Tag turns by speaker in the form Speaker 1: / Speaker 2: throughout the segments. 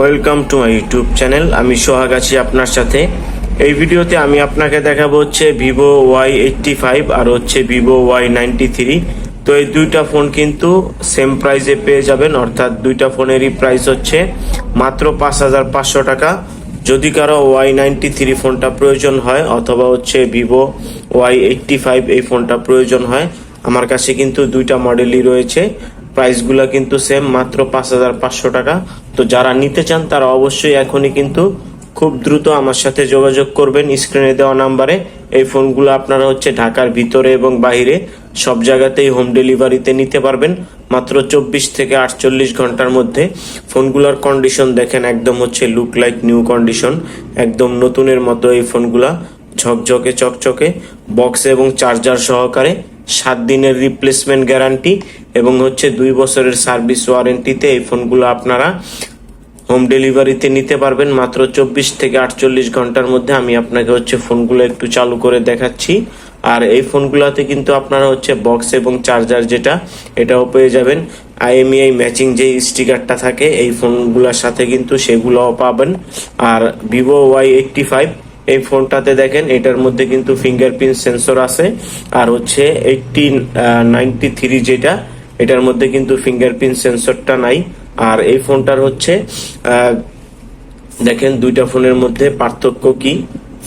Speaker 1: Welcome to my YouTube channel আমি সোহাগ আছি আপনার সাথে। এই ভিডিওতে আমি আপনাকে দেখাবো হচ্ছে ভিভো ওয়াই এইটটি ফাইভ আর হচ্ছে ভিভো ওয়াই নাইনটি থ্রি তো এই দুইটা ফোন কিন্তু সেম প্রাইসে পেয়ে যাবেন, অর্থাৎ দুইটা ফোনেরই প্রাইস হচ্ছে মাত্র পাঁচ হাজার পাঁচশো টাকা। যদি কারও ওয়াই নাইনটি থ্রি ফোনটা প্রয়োজন হয়, অথবা হচ্ছে ভিভো ওয়াই এইটটি ফাইভ এই ফোনটা প্রয়োজন হয়, আমার কাছে কিন্তু দুইটা মডেলই রয়েছে। প্রাইসগুলো কিন্তু সেম মাত্র পাঁচ হাজার পাঁচশো টাকা। তো যারা নিতে চান, তারা অবশ্যই এখনই কিন্তু খুব দ্রুত আমার সাথে যোগাযোগ করবেন স্ক্রিনে দেওয়া নাম্বারে। এই ফোনগুলো আপনারা হচ্ছে ঢাকার ভিতরে এবং বাইরে সব জায়গাতেই হোম ডেলিভারিতে নিতে পারবেন। মাত্র চব্বিশ থেকে আটচল্লিশ ঘণ্টার মধ্যে। ফোনগুলোর কন্ডিশন দেখেন, একদম হচ্ছে লুক লাইক নিউ কন্ডিশন একদম নতুনের মতো এই ফোনগুলা, ঝকঝকে, চকচকে। বক্স এবং চার্জার সহকারে সাত দিনের রিপ্লেসমেন্ট গ্যারান্টি এবং হচ্ছে দুই বছরের সার্ভিস ওয়ারেন্টিতে এই ফোনগুলো আপনারা হোম ডেলিভারিতে নিতে পারবেন। মাত্র চব্বিশ থেকে আটচল্লিশ ঘণ্টার মধ্যে আমি আপনাকে হচ্ছে ফোনগুলো একটু চালু করে দেখাচ্ছি। আর এই ফোনগুলোতে কিন্তু আপনারা হচ্ছে বক্স এবং চার্জার যেটা, এটাও পেয়ে যাবেন। আইএমইআই ম্যাচিং যে স্টিকারটা থাকে, এই ফোনগুলোর সাথে কিন্তু সেগুলোও পাবেন। আর ভিভো ওয়াই এইটটি ফাইভ, এই ফোনটাতে দেখেন, এটার মধ্যে কিন্তু ফিঙ্গারপ্রিন্ট সেন্সর আছে। আর হচ্ছে এইটটি নাইনটি থ্রি যেটা এটার মধ্যে কিন্তু ফিঙ্গারপ্রিন্ট সেন্সরটা নাই। আর এই ফোনটার হচ্ছে দেখেন দুইটা ফোনের মধ্যে পার্থক্য কি?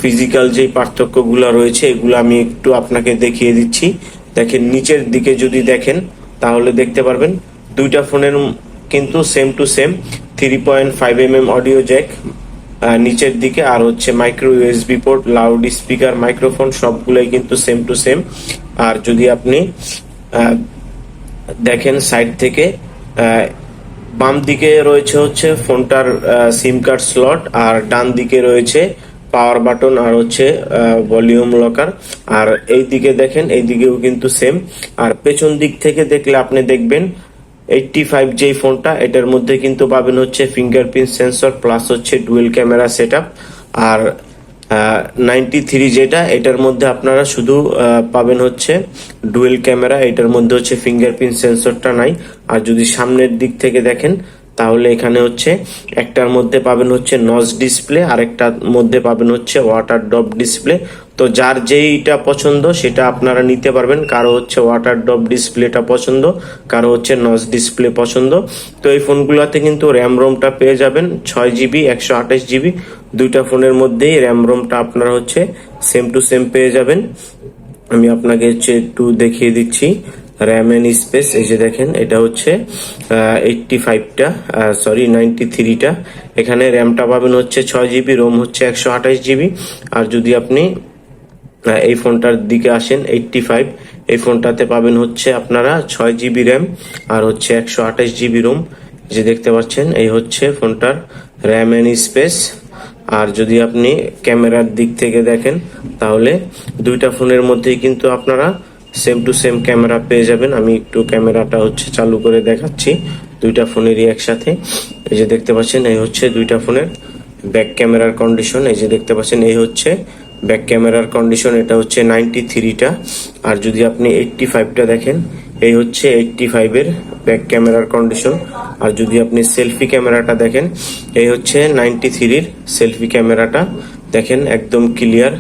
Speaker 1: ফিজিক্যাল যে পার্থক্যগুলো রয়েছে, এগুলো আমি একটু আপনাকে দেখিয়ে দিচ্ছি। দেখেন, নিচের দিকে যদি দেখেন, তাহলে দেখতে পারবেন দুইটা ফোনের কিন্তু same to same three point five M M audio jack নিচের দিকে আর হচ্ছে micro USB port loud speaker microphone সবগুলোই কিন্তু সেম টু সেম আর যদি আপনি দেখেন সাইড থেকে বাম দিকে রয়েছে হচ্ছে ফোনটার সিম কার্ড স্লট আর ডান দিকে রয়েছে পাওয়ার বাটন আর হচ্ছে ভলিউম লকার আর এই দিকে দেখেন, এই দিকেও কিন্তু সেম আর পেছন দিক থেকে দেখলে আপনি দেখবেন এইটটি ফাইভ যেই ফোনটা এটার মধ্যে কিন্তু পাবেন হচ্ছে ফিঙ্গারপ্রিন্ট সেন্সর প্লাস হচ্ছে ডুয়েল ক্যামেরা সেট আর নাইনটি থ্রি যেটা, এটার মধ্যে আপনারা শুধু পাবেন হচ্ছে ডুয়েল ক্যামেরা এটার মধ্যে হচ্ছে ফিঙ্গারপ্রিন্ট সেন্সরটা নাই। আর যদি সামনের দিক থেকে দেখেন তাহলে এখানে হচ্ছে একটার মধ্যে পাবেন হচ্ছে নজ ডিসপ্লে আর একটার মধ্যে পাবেন হচ্ছে ওয়াটার ড্রপ ডিসপ্লে তো যার যেইটা পছন্দ সেটা আপনারা নিতে পারবেন। কারও হচ্ছে ওয়াটার ড্রপ ডিসপ্লেটা পছন্দ, কারও হচ্ছে নজ ডিসপ্লে পছন্দ। তো এই ফোনগুলোতে কিন্তু র্যাম রোমটা পেয়ে যাবেন, ছয় জিবি একশো আঠাশ জিবি দুইটা ফোনের মধ্যেই র্যাম রোমটা আপনারা হচ্ছে সেম টু সেম পেয়ে যাবেন। আমি আপনাকে হচ্ছে একটু দেখিয়ে দিচ্ছি। র্যাম এন্ড স্পেস, এই যে দেখেন, এটা হচ্ছে এইটটি ফাইভটা সরি নাইনটি থ্রিটা এখানে র্যামটা পাবেন হচ্ছে ছয় জিবি, রোম হচ্ছে একশো আঠাশ জিবি। আর যদি আপনি এই ফোনটার দিকে আসেন এইটটি ফাইভ এই ফোনটাতে পাবেন হচ্ছে আপনারা ছয় জিবি র্যাম আর হচ্ছে একশো আঠাশ জিবি রোম। যে দেখতে পাচ্ছেন, এই হচ্ছে ফোনটার র্যাম এন্ড স্পেস। আর যদি আপনি ক্যামেরার দিক থেকে দেখেন, তাহলে দুইটা ফোনের মধ্যেই কিন্তু আপনারা সেম টু সেম ক্যামেরা পেয়ে যাবেন। আমি একটু ক্যামেরাটা হচ্ছে চালু করে দেখাচ্ছি দুইটা ফোনেরই একসাথে। এই যে দেখতে পাচ্ছেন, এই হচ্ছে দুইটা ফোনের ব্যাক ক্যামেরার কন্ডিশন এই যে দেখতে পাচ্ছেন, এই হচ্ছে ব্যাক ক্যামেরার কন্ডিশন এটা হচ্ছে নাইনটি থ্রিটা আর যদি আপনি এইটটি ফাইভটা দেখেন, এই হচ্ছে এইটটি ফাইভের ব্যাক ক্যামেরার কন্ডিশন আর যদি আপনি সেলফি ক্যামেরাটা দেখেন, এই হচ্ছে নাইনটি থ্রির সেলফি ক্যামেরাটা দেখেন, একদম ক্লিয়ার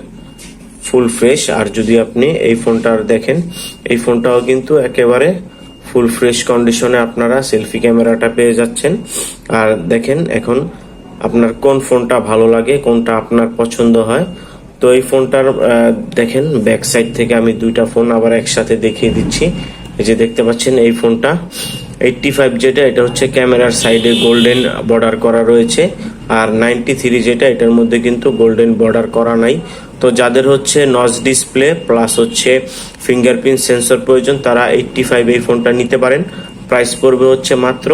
Speaker 1: ফুল ফ্রেশ। আর যদি আপনি এই ফোনটার দেখেন, এই ফোনটাও কিন্তু একেবারে ফুল ফ্রেশ কন্ডিশনে আপনারা সেলফি ক্যামেরাটা পেয়ে যাচ্ছেন। আর দেখেন এখন আপনার কোন ফোনটা ভালো লাগে, কোনটা আপনার পছন্দ হয়। তো এই ফোনটার দেখেন ব্যাক সাইড থেকে আমি দুইটা ফোন আবার একসাথে দেখিয়ে দিচ্ছি। এই যে দেখতে পাচ্ছেন এই ফোনটা। এইটটি ফাইভ যেটা এটা হচ্ছে ক্যামেরার সাইডে গোল্ডেন বর্ডার করা রয়েছে। আর নাইনটি থ্রি যেটা এটার মধ্যে কিন্তু গোল্ডেন বর্ডার করা নাই। তো যাদের হচ্ছে নজ ডিসপ্লে প্লাস হচ্ছে ফিঙ্গারপ্রিন্ট সেন্সর প্রয়োজন, তারা এইটটি ফাইভ এই ফোনটা নিতে পারেন। প্রাইস পড়বে হচ্ছে মাত্র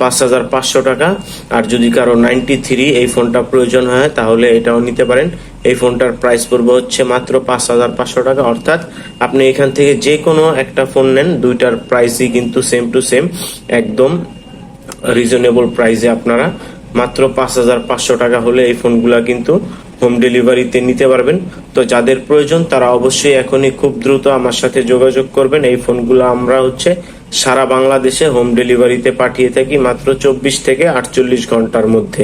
Speaker 1: পাঁচ হাজার পাঁচশো টাকা। আর যদি কারও নাইনটি থ্রি এই ফোনটা প্রয়োজন হয়, তাহলে এটাও নিতে পারেন। এই ফোনটার প্রাইস পড়বে হচ্ছে মাত্র পাঁচ হাজার পাঁচশো টাকা। অর্থাৎ আপনি এখান থেকে যে কোনো একটা ফোন নেন, দুইটার প্রাইসই কিন্তু সেম টু সেম একদম রিজনেবল প্রাইসে আপনারা মাত্র পাঁচ হাজার পাঁচশো টাকা হলে এই ফোনগুলা কিন্তু হোম ডেলিভারিতে নিতে পারবেন। তো যাদের প্রয়োজন, তারা অবশ্যই এখনই খুব দ্রুত আমার সাথে যোগাযোগ করবেন। এই ফোনগুলো আমরা হচ্ছে সারা বাংলাদেশে হোম ডেলিভারিতে পাঠিয়ে থাকি মাত্র চব্বিশ থেকে আটচল্লিশ ঘণ্টার মধ্যে।